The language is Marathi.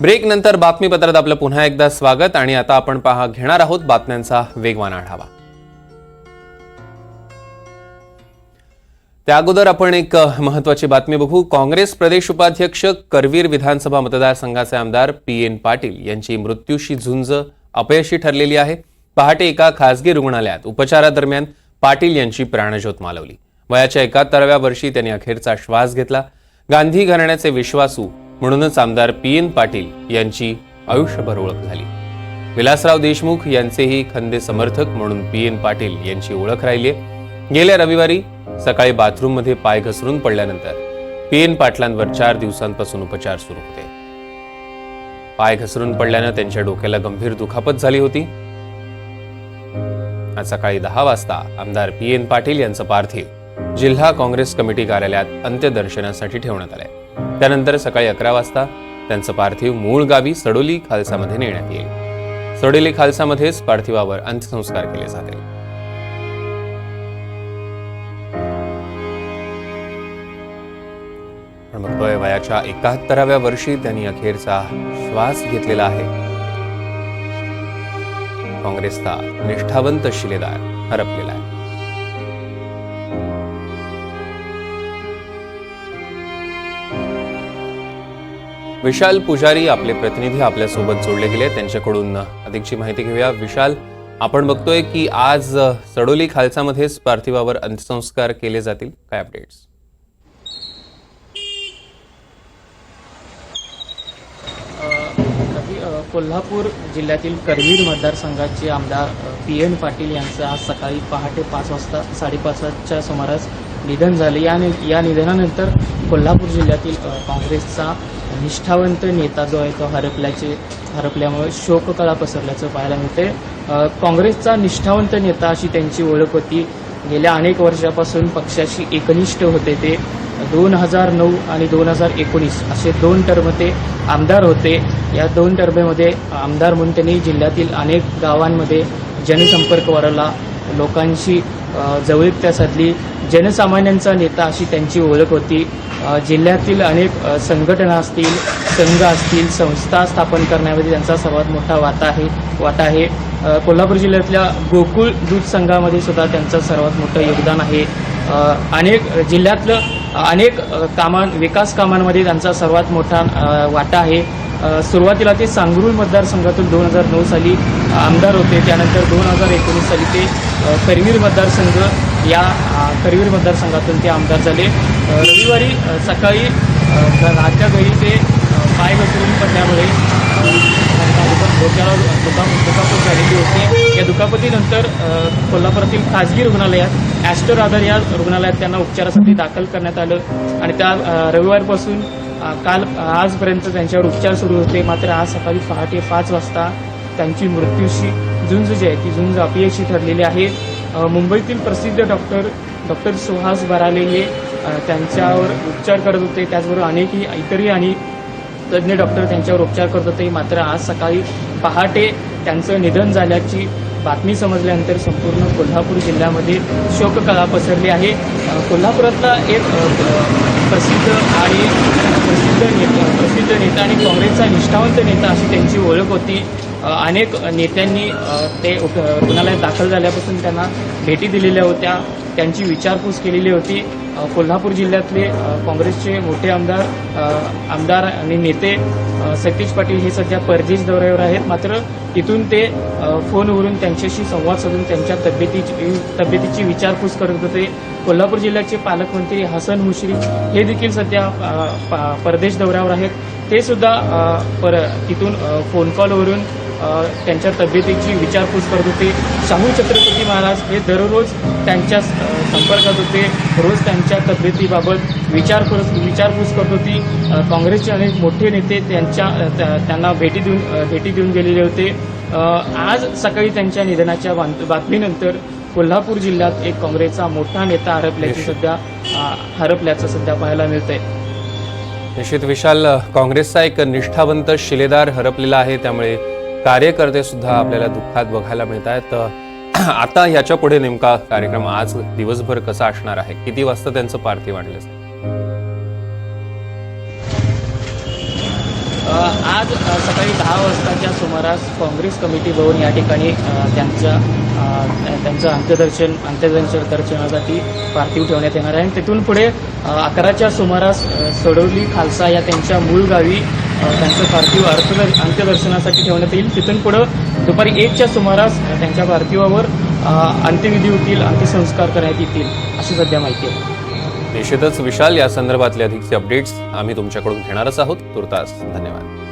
ब्रेक नंतर बातमीपत्रात आपलं पुन्हा एकदा स्वागत आणि आता आपण पहा घेणार आहोत बातम्यांचा वेगवान आढावा. त्या अगोदर आपण एक महत्वाची बातमी बघू. काँग्रेस प्रदेश उपाध्यक्ष करवीर विधानसभा मतदारसंघाचे आमदार पी एन पाटील यांची मृत्यूशी झुंज अपयशी ठरलेली आहे. पहाटे एका खासगी रुग्णालयात उपचारादरम्यान पाटील यांची प्राणज्योत मालवली. वयाच्या एकाहत्तराव्या वर्षी त्यांनी अखेरचा श्वास घेतला. गांधी घराण्याचे विश्वासू म्हणूनच आमदार पी एन पाटील यांची आयुष्यभर ओळख झाली. विलासराव देशमुख यांचेही खंदे समर्थक म्हणून पी एन पाटील यांची ओळख राहिली गेल्या रविवारी सकाळी बाथरूममध्ये पाय घसरून पडल्यानंतर पी एन पाटलांवर चार दिवसांपासून उपचार सुरू होते. पाय घसरून पडल्यानं त्यांच्या डोक्याला गंभीर दुखापत झाली होती. आज सकाळी दहा वाजता आमदार पी एन पाटील यांचं पार्थिव जिल्हा काँग्रेस कमिटी कार्यालयात अंत्यदर्शनासाठी ठेवण्यात आलंय. त्यानंतर सकाळी अकरा वाजता त्यांचं पार्थिव मूळ गावी सडोली खालसामध्ये नेण्यात येईल. सडोली खालसामध्येच पार्थिवावर अंत्यसंस्कार केले जातील. बघतोय वयाच्या एकाहत्तराव्या वर्षी त्यांनी अखेरचा श्वास घेतलेला आहे. काँग्रेसचा निष्ठावंत शिलेदार हरपलेला आहे. विशाल पुजारी आपले प्रतिनिधी आपल्यासोबत जोडले गेले. त्यांच्याकडून अधिकची माहिती घेऊया. विशाल आपण बघतोय की आज सडोली खालसामध्येच पार्थिवावर अंत्यसंस्कार केले जातील. काय अपडेट्स कोल्हापूर जिल्ह्यातील करवीर मतदारसंघाचे आमदार पी एन पाटील यांचं आज सकाळी पहाटे पाच वाजता साडेपाच वाजच्या सुमारास निधन झाले. या नि- या निधनानंतर कोल्हापूर जिल्ह्यातील काँग्रेसचा निष्ठावंत नेता जो आहे तो हरपल्याचे हरपल्यामुळे शोककळा पसरल्याचं पाहायला मिळते काँग्रेसचा निष्ठावंत नेता अशी त्यांची ओळख होती. गेल्या अनेक वर्षापासून पक्षाशी एकनिष्ठ होते ते. दोन हजार नऊ आणि दोन हजार एकोणीस असे दोन टर्म ते आमदार होते. या दोन टर्मेमध्ये आमदार म्हणून त्यांनी जिल्ह्यातील अनेक गावांमध्ये जनसंपर्क वाढवला. लोकांशी जवळीकता साधली. जनसामान्यांचा नेता अशी त्यांची ओळख होती. जिल्ह्यातील अनेक संघटना असतील संघ असतील संस्था स्थापन करण्यामध्ये त्यांचा सर्वात मोठा वाटा आहे वाटा आहे. कोल्हापूर जिल्ह्यातल्या गोकुळ दूध संघामध्ये सुद्धा त्यांचं सर्वात मोठं योगदान आहे. अनेक जिल्ह्यातलं अनेक कामां विकास कामांमध्ये त्यांचा सर्वात मोठा वाटा आहे. सुरुवातीला ते सांगरूळ मतदारसंघातून दोन हजार नऊ साली आमदार होते. त्यानंतर दोन हजार एकोणीस साली ते करवीर मतदारसंघ या करवीर मतदारसंघातून ते आमदार झाले. रविवारी सकाळी अ, राहत्या घरी ते पाय घसरून पडल्यामुळे त्यांना डोक्याला दुखा दुखापत झालेली होती. या दुखापतीनंतर कोल्हापुरातील खाजगी रुग्णालयात ॲस्टर आधार या रुग्णालयात त्यांना उपचारासाठी दाखल करण्यात आलं आणि त्या रविवारपासून काल आजपर्यंत त्यांच्यावर उपचार सुरू होते. मात्र आज सकाळी पहाटे पाच वाजता त्यांची मृत्यूशी झुंज जी आहे ती झुंज अपयशी ठरलेली आहे. मुंबईतील प्रसिद्ध डॉक्टर डॉक्टर सुहास बराले हे त्यांच्यावर उपचार करत होते. त्याचबरोबर अनेकही इतरही आणि तज्ज्ञ डॉक्टर त्यांच्यावर उपचार करत होते. मात्र आज सकाळी पहाटे त्यांचं निधन झाल्याची बातमी समजल्यानंतर संपूर्ण कोल्हापूर जिल्ह्यामध्ये शोककला पसरली आहे. कोल्हापुरातला एक प्रसिद्ध आणि प्रसिद्ध नेता प्रसिद्ध नेता आणि काँग्रेसचा निष्ठावंत नेता अशी त्यांची ओळख होती. अनेक नेत्यांनी ते रुग्णालयात दाखल झाल्यापासून त्यांना भेटी दिलेल्या होत्या. त्यांची विचारपूस केलेली होती. कोल्हापूर जिल्ह्यातले काँग्रेसचे मोठे आमदार आमदार आणि नेते सतीश पाटील हे सध्या परदेश दौऱ्यावर आहेत. मात्र तिथून ते फोनवरून त्यांच्याशी संवाद साधून त्यांच्या तब्येतीची तब्येतीची विचारपूस करत होते. कोल्हापूर जिल्ह्याचे पालकमंत्री हसन मुश्रीफ हे देखील सध्या परदेश दौऱ्यावर आहेत. ते सुद्धा पर तिथून फोन कॉलवरून त्यांच्या तब्येतीची विचारपूस करत होते. शाहू छत्रपती महाराज हे दररोज त्यांच्या संपर्कात होते. रोज त्यांच्या तब्येतीबाबत विचार करत विचारपूस करत होती. काँग्रेसचे अनेक मोठे नेते त्यांच्या त्यांना भेटी देऊन भेटी देऊन गेलेले होते. आज सकाळी त्यांच्या निधनाच्या बातमीनंतर कोल्हापूर जिल्ह्यात एक काँग्रेसचा मोठा नेता हरपल्याची सध्या हरपल्याचं सध्या पाहायला मिळतंय. निश्चित विशाल काँग्रेसचा एक निष्ठावंत शिलेदार हरपलेला आहे. त्यामुळे कार्यकर्ते सुद्धा आपल्याला दुःखात बघायला मिळत आहेत आता याच्यापुढे नेमका कार्यक्रम आज दिवसभर कसा असणार आहे? किती वाजता त्यांचं पार्थिव आणलं आज सकाळी दहा वाजताच्या सुमारास काँग्रेस कमिटी भवन या ठिकाणी अ, त्यांचं अंत्यदर्शन अंत्यदर्शन दर्शनासाठी पार्थिव ठेवण्यात येणार आहे. आणि तिथून पुढे अकराच्या सुमारास अ, सडोली खालसा या त्यांच्या मूळ गावी त्यांचं पार्थिव अर्थ अंत्यदर्शनासाठी ठेवण्यात येईल. तिथून पुढं दुपारी एकच्या सुमारास त्यांच्या पार्थिवावर अंत्यविधी होतील अंत्यसंस्कार करण्यात येतील अशी सध्या माहिती आहे. निश्चितच विशाल या संदर्भातले अधिकचे अपडेट्स आम्ही तुमच्याकडून घेणारच आहोत. तुर्तास धन्यवाद.